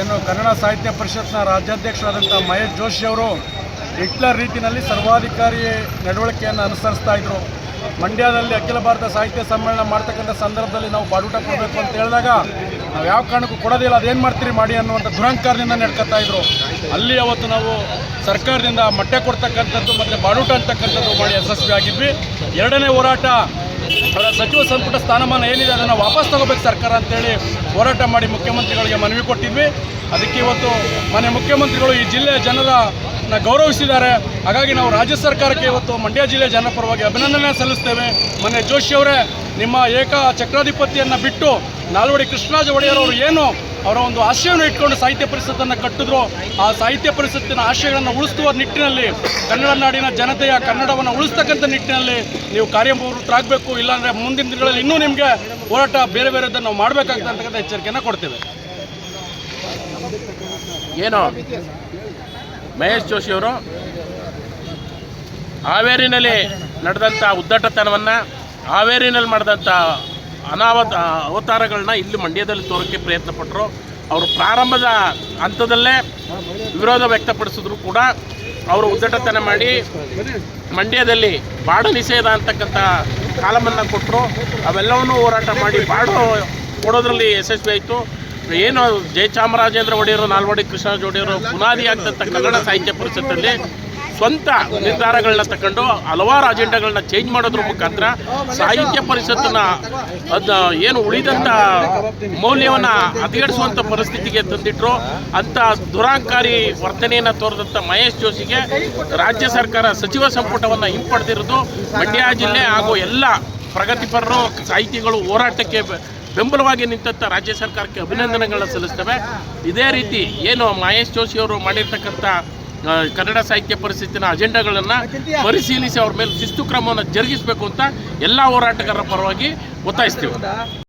ಏನು ಕನ್ನಡ ಸಾಹಿತ್ಯ ಪರಿಷತ್ನ ರಾಜ್ಯಾಧ್ಯಕ್ಷರಾದಂಥ ಮಹೇಶ್ ಜೋಶಿ ಅವರು ಹಿಟ್ಲರ್ ರೀತಿಯಲ್ಲಿ ಸರ್ವಾಧಿಕಾರಿ ನಡವಳಿಕೆಯನ್ನು ಅನುಸರಿಸ್ತಾ ಇದ್ರು. ಮಂಡ್ಯದಲ್ಲಿ ಅಖಿಲ ಭಾರತ ಸಾಹಿತ್ಯ ಸಮ್ಮೇಳನ ಮಾಡ್ತಕ್ಕಂಥ ಸಂದರ್ಭದಲ್ಲಿ ನಾವು ಬಾಡೂಟ ಕೊಡಬೇಕು ಅಂತ ಹೇಳಿದಾಗ ನಾವು ಯಾವ ಕಾರಣಕ್ಕೂ ಕೊಡೋದಿಲ್ಲ ಅದೇನು ಮಾಡ್ತೀರಿ ಮಾಡಿ ಅನ್ನುವಂಥ ದುರಂಕಾರದಿಂದ ನಡ್ಕೊತಾ ಇದ್ರು. ಅಲ್ಲಿ ಅವತ್ತು ನಾವು ಸರ್ಕಾರದಿಂದ ಮೊಟ್ಟೆ ಕೊಡ್ತಕ್ಕಂಥದ್ದು ಮತ್ತು ಬಾಡೂಟ ಅಂತಕ್ಕಂಥದ್ದು ಮಾಡಿ ಯಶಸ್ವಿ ಆಗಿದ್ವಿ. ಎರಡನೇ ಹೋರಾಟ ಅವರ ಸಚಿವ ಸಂಪುಟ ಸ್ಥಾನಮಾನ ಏನಿದೆ ಅದನ್ನು ವಾಪಸ್ ತಗೋಬೇಕು ಸರ್ಕಾರ ಅಂತೇಳಿ ಹೋರಾಟ ಮಾಡಿ ಮುಖ್ಯಮಂತ್ರಿಗಳಿಗೆ ಮನವಿ ಕೊಟ್ಟಿದ್ವಿ. ಅದಕ್ಕೆ ಇವತ್ತು ಮನೆ ಮುಖ್ಯಮಂತ್ರಿಗಳು ಈ ಜಿಲ್ಲೆಯ ಜನರ ಗೌರವಿಸಿದ್ದಾರೆ. ಹಾಗಾಗಿ ನಾವು ರಾಜ್ಯ ಸರ್ಕಾರಕ್ಕೆ ಇವತ್ತು ಮಂಡ್ಯ ಜಿಲ್ಲೆ ಜನ ಪರವಾಗಿ ಅಭಿನಂದನೆ ಸಲ್ಲಿಸ್ತೇವೆ. ಮೊನ್ನೆ ಜೋಶಿ ಅವರೇ, ನಿಮ್ಮ ಏಕ ಚಕ್ರಾಧಿಪತಿಯನ್ನು ಬಿಟ್ಟು ನಾಲ್ವಡಿ ಕೃಷ್ಣರಾಜ ಒಡೆಯರ್ ಅವರು ಏನು ಅವರ ಒಂದು ಆಶಯವನ್ನು ಇಟ್ಕೊಂಡು ಸಾಹಿತ್ಯ ಪರಿಷತ್ತನ್ನು ಕಟ್ಟಿದ್ರು. ಆ ಸಾಹಿತ್ಯ ಪರಿಷತ್ತಿನ ಆಶಯಗಳನ್ನು ಉಳಿಸುವ ನಿಟ್ಟಿನಲ್ಲಿ ಕನ್ನಡ ನಾಡಿನ ಜನತೆಯ ಕನ್ನಡವನ್ನು ಉಳಿಸ್ತಕ್ಕಂಥ ನಿಟ್ಟಿನಲ್ಲಿ ನೀವು ಕಾರ್ಯಪ್ರವೃತ್ತರಾಗಬೇಕು ಇಲ್ಲಾಂದರೆ ಮುಂದಿನ ದಿನಗಳಲ್ಲಿ ಇನ್ನೂ ನಿಮಗೆ ಹೋರಾಟ ಬೇರೆ ಬೇರೆದನ್ನು ನಾವು ಮಾಡಬೇಕಾಗ್ತದೆ ಅಂತಕ್ಕಂಥ ಎಚ್ಚರಿಕೆಯನ್ನು ಕೊಡ್ತೇವೆ. ಏನು? ಮಹೇಶ್ ಜೋಶಿ ಅವರು, ಹಾವೇರಿನಲ್ಲಿ ನಡೆದಂಥ ಉದ್ದಟತನವನ್ನು, ಹಾವೇರಿನಲ್ಲಿ ಮಾಡಿದಂಥ ಅನಾವತ, ಅವತಾರಗಳನ್ನ ಇಲ್ಲಿ ಮಂಡ್ಯದಲ್ಲಿ ತೋರೋಕ್ಕೆ ಪ್ರಯತ್ನ ಪಟ್ಟರು ಅವರು ಪ್ರಾರಂಭದ ಹಂತದಲ್ಲೇ ವಿರೋಧ ವ್ಯಕ್ತಪಡಿಸಿದ್ರು ಕೂಡ. ಅವರು ಉದ್ದಟತನ ಮಾಡಿ ಮಂಡ್ಯದಲ್ಲಿ ಬಾಡು ನಿಷೇಧ ಅಂತಕ್ಕಂಥ ಕಾಲಮನ್ನು ಕೊಟ್ಟರು ಅವೆಲ್ಲವನ್ನೂ ಹೋರಾಟ ಮಾಡಿ ಬಾಡು ಕೊಡೋದ್ರಲ್ಲಿ ಯಶಸ್ವಿ ಆಯಿತು. ಏನು ಜಯಚಾಮರಾಜೇಂದ್ರ ಒಡೆಯರು, ನಾಲ್ವಡಿ ಕೃಷ್ಣರಾಜ ಒಡೆಯರು ಬುನಾದಿ ಆಗ್ತಕ್ಕಂಥ ಕನ್ನಡ ಸಾಹಿತ್ಯ ಪರಿಷತ್ತಲ್ಲಿ ಸ್ವಂತ ನಿರ್ಧಾರಗಳನ್ನ ತಗೊಂಡು ಹಲವಾರು ಅಜೆಂಡಾಗಳನ್ನ ಚೇಂಜ್ ಮಾಡೋದ್ರ ಮುಖಾಂತರ ಸಾಹಿತ್ಯ ಪರಿಷತ್ತನ್ನ ಅದ ಏನು ಉಳಿದಂಥ ಮೌಲ್ಯವನ್ನು ಹದಗೆಡಿಸುವಂಥ ಪರಿಸ್ಥಿತಿಗೆ ತಂದಿಟ್ರು. ಅಂಥ ದುರಾಂಕಾರಿ ವರ್ತನೆಯನ್ನು ತೋರಿದಂಥ ಮಹೇಶ್ ಜೋಶಿಗೆ ರಾಜ್ಯ ಸರ್ಕಾರ ಸಚಿವ ಸಂಪುಟವನ್ನು ಹಿಂಪಡೆದಿರೋದು ಮಂಡ್ಯ ಜಿಲ್ಲೆ ಹಾಗೂ ಎಲ್ಲ ಪ್ರಗತಿಪರರು, ಸಾಹಿತಿಗಳು ಹೋರಾಟಕ್ಕೆ ಬೆಂಬಲವಾಗಿ ನಿಂತಂಥ ರಾಜ್ಯ ಸರ್ಕಾರಕ್ಕೆ ಅಭಿನಂದನೆಗಳನ್ನ ಸಲ್ಲಿಸ್ತವೆ. ಇದೇ ರೀತಿ ಏನು ಮಹೇಶ್ ಜೋಶಿ ಅವರು ಮಾಡಿರ್ತಕ್ಕಂಥ ಕನ್ನಡ ಸಾಹಿತ್ಯ ಪರಿಷತ್ತಿನ ಅಜೆಂಡಾಗಳನ್ನು ಪರಿಶೀಲಿಸಿ ಅವ್ರ ಮೇಲೆ ಶಿಸ್ತು ಕ್ರಮವನ್ನು ಜರುಗಿಸಬೇಕು ಅಂತ ಎಲ್ಲ ಹೋರಾಟಗಾರರ ಪರವಾಗಿ ಒತ್ತಾಯಿಸ್ತೀವಿ.